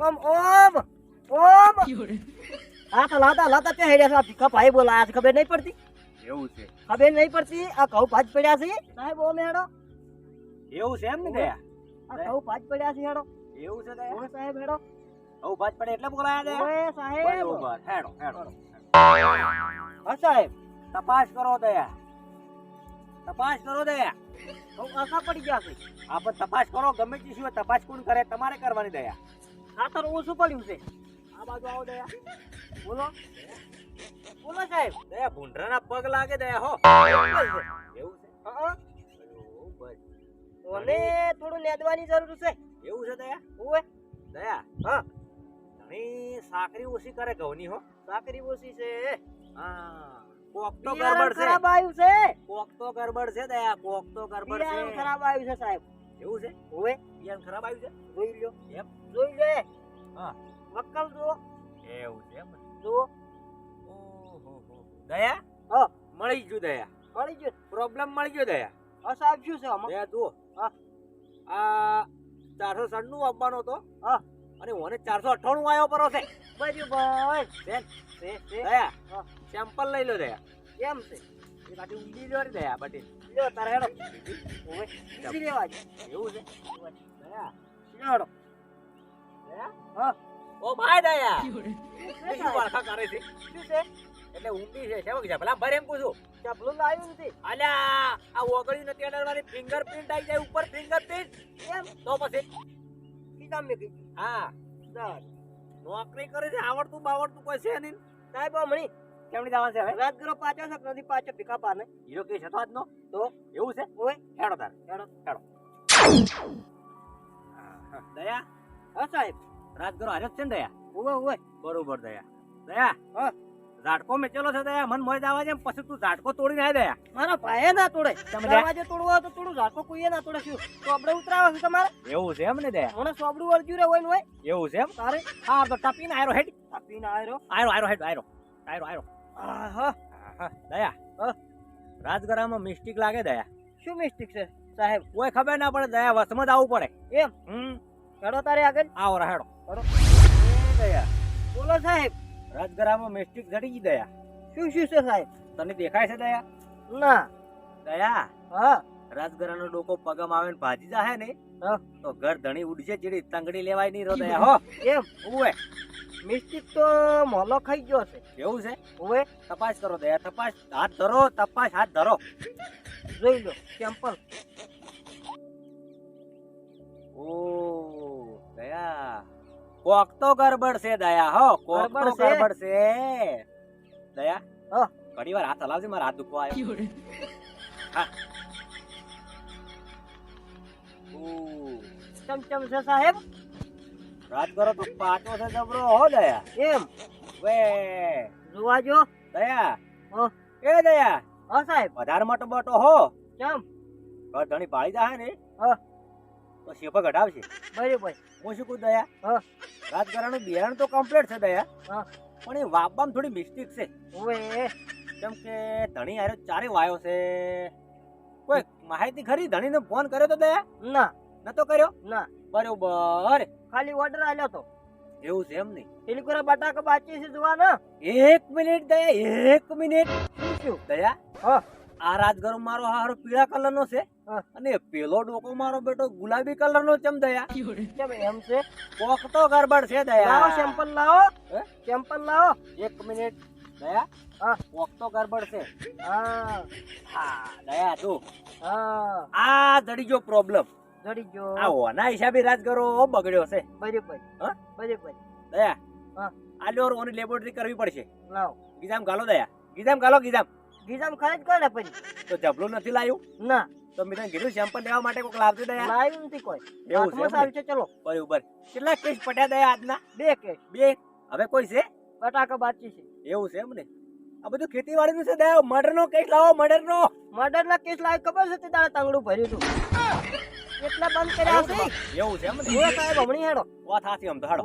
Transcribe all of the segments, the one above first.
ઓમ ઓમ ઓમ. આ તો લાતા લાતા તે હેડ્યા છે. આ ભીખા ભાઈ બોલાયા છે. ખબર નહીં પડતી? એવું છે. ખબર નહીં પડતી? આ ઘઉં ભાજ પડ્યા છે. સાહેબ ઓમ હેડો. એવું છે એમ ને દયા આ ઘઉં ભાજ પડ્યા છે હેડો. એવું છે દયા સાહેબ હેડો. હવ ભાજ પડે એટલે બોલાયા દયા ઓય સાહેબ. હેડો હેડો. હા સાહેબ. તપાસ કરો દયા તપાસ કરો દયા ઘઉં આખા પડી ગયા છે. આપણે તપાસ કરો. ગમે તે સિવાય તપાસ કોણ કરે? તમારે કરવાની દયા. ખાતર ઓછું પડ્યું છે. આ બાજુ આવો દયા. બોલો. બોલો સાહેબ. દયા ભૂંડરાના પગ લાગે દયા હો. એવું છે? હા મને થોડું નેદવાની જરૂર છે. એવું છે દયા? ઓએ દયા હા. ઘણી સાકરી ઓછી કરે ઘઉંની હો. સાકરી ઓછી છે. હા. કોક તો ગરબડ છે. ખરાબ આવ્યું છે. કોક તો ગરબડ છે દયા કોક તો ગરબડ છે. ખરાબ આવ્યું છે સાહેબ. એવું છે? ઓય બિયારણ ખરાબ આવ્યું છે? જોઈ લ્યો. એમ? જોઈ લે. હા. વક્કલ જો એવું છે એમ ને? હો હો. દયા? હા. મળી ગયું દયા. મળી ગયું. પ્રોબ્લેમ મળી ગયો દયા. હા સાહેબ શું છે આમાં? દયા જુઓ. હા. આ ચારસો સન્નું આપવાનો હતો. હા. અને મને ચારસો અઠ્ઠાણું આવ્યો પરો છે. બધું ભાઈ. બેન, દયા. સેમ્પલ લઈ લો દયા. કેમ છે? એ બાટી ઊંડી લો દયા બાટી. લ્યો તારે હેડો. ઓય બીજી લેવા જ એવું છે? દયા. લ્યો દયા? હા. ઓ ભાઈ દયા. શું એ છે શું સાહેબ? વાળખા કરે છે? શું છે? એટલે ઊંડી છે છે ભલા ભરે એમ પૂછું. ચપલું લાવ્યું નથી. અલ્યા આ ઓગળી નથી અડાડવાની ફિંગરપ્રિન્ટ આવી જાય ઉપર ફિંગરપ્રિન્ટ એમ? તો પછી? કીધા મેં કીધું. હા. ચાલ નોકરી કરે છે આવડતું બાવડતું કોઈ છે નહીં. સાહેબ હમણી. કેમની જવાનું છે હવે? રાત ગરો પાછો નથી પાછો ભીખા પાને. હીરો કેસ હતો આજનો? તો એવું છે? ઓય. હેડો તાર હેડો હેડો. દયા? હા સાહેબ. રાજગરો હારે છે ને દયા? ઓય ઓય. બરોબર દયા. દયા હા. ઝાટકો મેચેલો છે દયા? મન મોજ આવવા છે પછી તું ઝાટકો તોડીને આય દયા. મારા ભાઈએ ના તોડે. દરવાજે તોડવો તો તોડું ઝાટકો કોઈએ ના તોડે શું? સોબડે ઉતરાવે છે તમારે? એવું છે એમ ને દયા? મને સોબડું વળગ્યું રે હોય ને હોય. એવું છે એમ? તારે? હા તો ટપીને આયરો હેડ. આપીને આયરો. આયરો આયરો હેડ આયરો. આયરો આયરો. આહા. હા, દયા. હા. રાજગરામાં મિસ્ટેક લાગે દયા? શું મિસ્ટેક છે? સાહેબ કોઈ ખબર ના પડે દયા વસમાં જ આવવું પડે. એમ? હમ. હેડો તારે આગળ. આવો રહેડો. હેડો. હેડો દયા. બોલો સાહેબ. રાજગરામાં મિસ્ટેક ઘટી ગઈ દયા. શું શું છે સાહેબ? તને દેખાય છે દયા? ના. દયા? હા. રાજગરાનો ડોકો પગમ આવે ને ભાજી જાહે ને? હા. તો ઘર ધણી ઉડશે ચીડી તંગડી લેવાય નહીં રો હો. એમ? ઉવે. મિસ્ટિક તો મોલો ખાઈ ગયો છે. એવું છે? ઉવે. તપાસ કરો દયા તપાસ. હાથ ધરો તપાસ હાથ ધરો. જોઈ લો સેમ્પલ ઓ દયા. કોક તો ગરબડ છે દયા હો. કોક તો ગરબડ છે? દયા હો. ઘણી વાર હાથ હલાવજે મારા હાથ દુખવા આવ્યો. હા. ઓ. ચમચમ છે સાહેબ? રાત કરો તો પાટો છે જબરો હો દયા. એમ? વે. જોવા જો. દયા. હો. એ દયા. હો સાહેબ. વધારે મોટો મોટો હો. કેમ ઘર ધણી પાળી જાય ને હા. તો શેફા ઘટાવશે બરાબર. હું શું કહું દયા? હા. કરવાનું બિયારણ તો કમ્પ્લીટ છે દયા. હા. પણ એ વાપવામાં થોડી મિસ્ટેક છે. ઓએ કેમ કે ધણી હારે ચારે વાયો છે. કોઈ માહિતી ખરી? ધણીને ફોન કર્યો તો દયા? ના. નતો કર્યો? ના. બરોબર. ખાલી ઓર્ડર આલ્યો તો. એવું છે એમ નહીં તિલકુરા બટાકા બાચી છે જોવાના? એક મિનિટ દયા એક મિનિટ. શું શું દયા હા. આ રાજગરો મારો હારો પીળા કલર નો છે. હા. અને પેલો ડોકો મારો બેટો ગુલાબી કલર નો ચમ દયા. કેમ એમ છે? કોક તો ગરબડ છે લાવો દયા સેમ્પલ લાવો. હે? સેમ્પલ લાવો. એક મિનિટ. દયા હા. કોક તો ગરબડ છે. હા. હા દયા તું. હા. આ જડી ગયો પ્રોબ્લેમ જડી ગયો. આ ઓના હિસાબે રાજગરો બગડ્યો છે. બરાબર હા? બરાબર દયા હા. આ લ્યો ઓની લેબોરેટરી કરવી પડશે. લાવ. ગીજામ ગાલો દયા. ગીજામ ગાલો ગીજામ. ગીજામ ખરીદ કરે પછી? તો જબલું નથી લાવ્યું ના. તો મેં તને કીધું સેમ્પલ લેવા માટે કોક લાવજો દયા. લાવ્યું નથી કોઈ. એવું છે? સારું છે ચલો. બરાબર. કેટલા કેસ પટ્યા દયા આજના? બે કેસ. બે? હવે કોઈ છે? બટાકા બાચી છે. એવું છે એમ ને? આ બધું ખેતીવાડી નું છે દયા મર્ડર નો કેસ લાવો મર્ડર નો મર્ડર ના કેસ લાવી ખબર છે તે દાડે તાંગડું ભર્યું તું? એટલા બંધ કર્યા છે એવું છે એમ ને? સાહેબ હમણી હેડો. વાત હાથી આમ તો હાડો.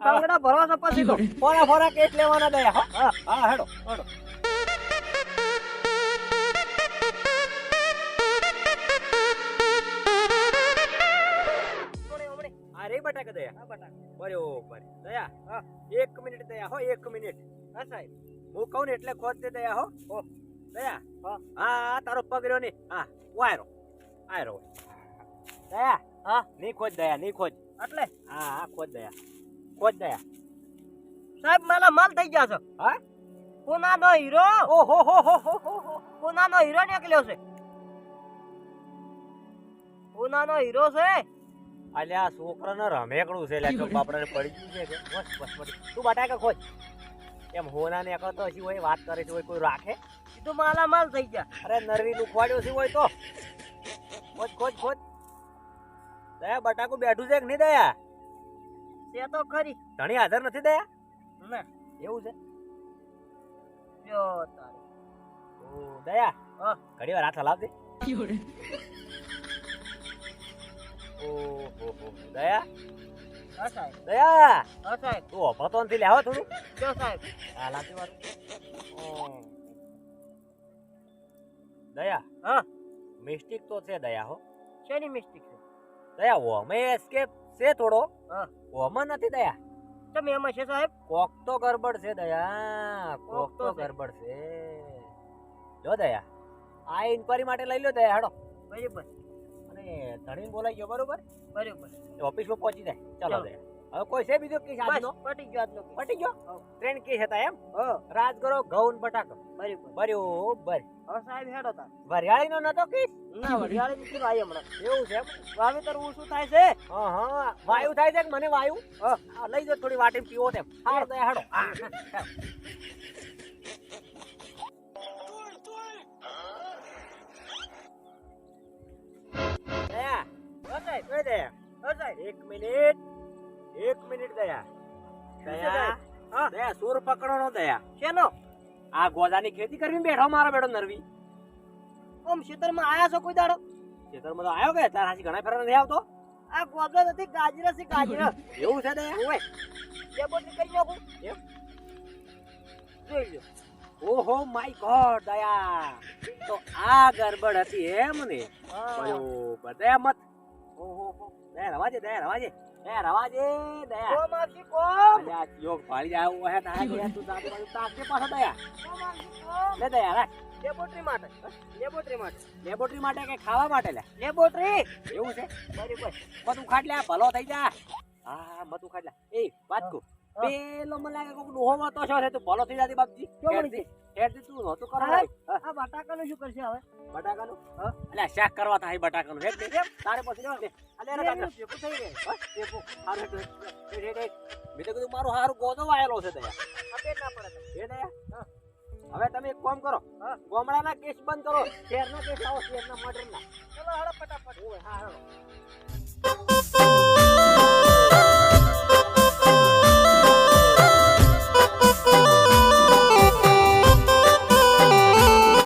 તાંગડા ભરવા છે પછી તો. ફોરા ફોરા કેસ લેવાના દયા હા. હા. હેડો હેડો. હમણી, હમણી. આ રે બટાકા દયા? આ બટાકા. બરોબર. દયા હા. એક મિનિટ દયા હો એક મિનિટ. હા સાહેબ. હું કહું ને એટલે ખોદ દે દયા હો. હો. દયા? હા. હા હા, તારો પગ રહ્યો ને હા વાયરો આયરો. દયા? હા ની ખોજ દયા ની ખોજ એટલે? હા હા ખોજ દયા. ખોજ દયા. સાહેબ માલા માલ થઈ ગયા છો. હા? કોનાનો હીરો? ઓહો હો હો હો હો કોનાનો હીરો નીકળ્યો છે? કોનાનો હીરો છે? અલ્યા છોકરાને રમેકડું છે લે ચોક બાપડાને પડી ગયું છે. બસ બસ બસ. તું બટાકા ખોજ એમ હોના ને એકતો હજી હોય વાત કરે છે હોય કોઈ રાખે? કીધું માલા માલ થઈ ગયા. અરે નરવી લુખવાડ્યો છે હોય તો? ખોજ ખોજ ખોજ. દયા બટાકું બેઠું છે કે નહીં દયા? તે તો ખરી. ધણી હાજર નથી દયા? ના. એવું છે? જો તારે. ઓ દયા હા. ઘડી વાર હાથ હલાવતી હો હો. દયા હા સાહેબ. દયા! હા સાહેબ. તું ઓભતો નથી લેવો થોડું. જો સાહેબ. હા દયા. હા. મિસ્ટેક તો છે દયા હો. શેની મિસ્ટેક છે? દયા ઓમે એસ્કેપ છે થોડો. હા. ઓમાં નથી દયા? તમે એમાં છે સાહેબ? કોક તો ગરબડ છે દયા. કોક તો તો ગરબડ છે. જો દયા. આ ઇન્કવાયરી માટે લઈ લો દયા. હેડો બરાબર. અને ધણી બોલાઈ ગયો બરોબર? બરાબર. ઓફિસમાં પહોંચી જાય. ચાલો. હવે કોઈ છે બીજો કેસ આજનો? પટી ગયો આજનો પટી ગયો? ત્રણ કેસ હતા એમ? હા. રાજ કરો ઘઉં બટાકો. બરોબર. બર્યો હવે સાહેબ હેડો તા વરિયાળી નો નતો કેસ ના વરિયાળી નથી આવી હમણાં. એવું છે વાવેતર ઓછું થાય છે? હા હા. વાયુ થાય છે મને વાયુ? લઈ જો થોડી વાટી પીવો તેમ. હાર દયા હેડો. સાહેબ ઓય દયા હા સાહેબ એક મિનિટ. એક મિનિટ દયા. દયા. હા. દયા સુર પકડો નો દયા. શેનો? આ ગોદાની ખેતી કરીને બેઠો મારો બેડો નરવી. ઓમ ખેતરમાં આયા છો કોઈ દાડો? ખેતરમાં તો આવ્યો કે? તાર હાથી ઘણા ફેરા નથી આવતો? આ ગોદડો નથી ગાજરા છે ગાજરા. એવું છે દયા? ઓય. બે બોટલી કરી નાખું. એમ? જોઈ લો ઓહો માય ગોડ દયા. તો આ ગરબડ હતી એમ ને? બધા બરોબર. દયા મત. દયા રવાજે દયા રવાજે. દયા રવાજે દયા. કોમ આપી કોમ. યોગ ભાળી જાય હે તારા ઘેર તું દાદી બાજુ પાછો દયા. કોમ આપી કોમ. લે દયા રાખ. લેબોરેટરી માટે લેબોરેટરી માટે. લેબોરેટરી માટે કે ખાવા માટે લે? લેબોરેટરી. એવું છે? બરાબર. મતું લે ભલો થઈ જા. હા મતું લે એ વાત કહું. પેલો મને લાગે કોક ડોહો માં તો છો રે તું ભલો થઈ જાતી બાપજી. નહીં? હેડતી તું નહોતું કરો હા. હા. આ બટાકાનું શું કરશે હવે? બટાકાનું? હા. અલ્યા શાક કરવા થાય બટાકાનું. હેડ દે. તારે પછી લેવા દે. અલ્યા રે કાકા થઈ ગઈ હા? એ પો હારું હેડ હેડ હેડ હેડ. મેં તો કીધું મારું હારું ગોદો વાયેલો છે તયા આ ના પડે હે દયા? હવે તમે એક કામ કરો. હા. ગોમડાના કેસ બંધ કરો. શેરના કેસ આવો શેરના મર્ડરના ચલો હળો ફટાફટ. હા હા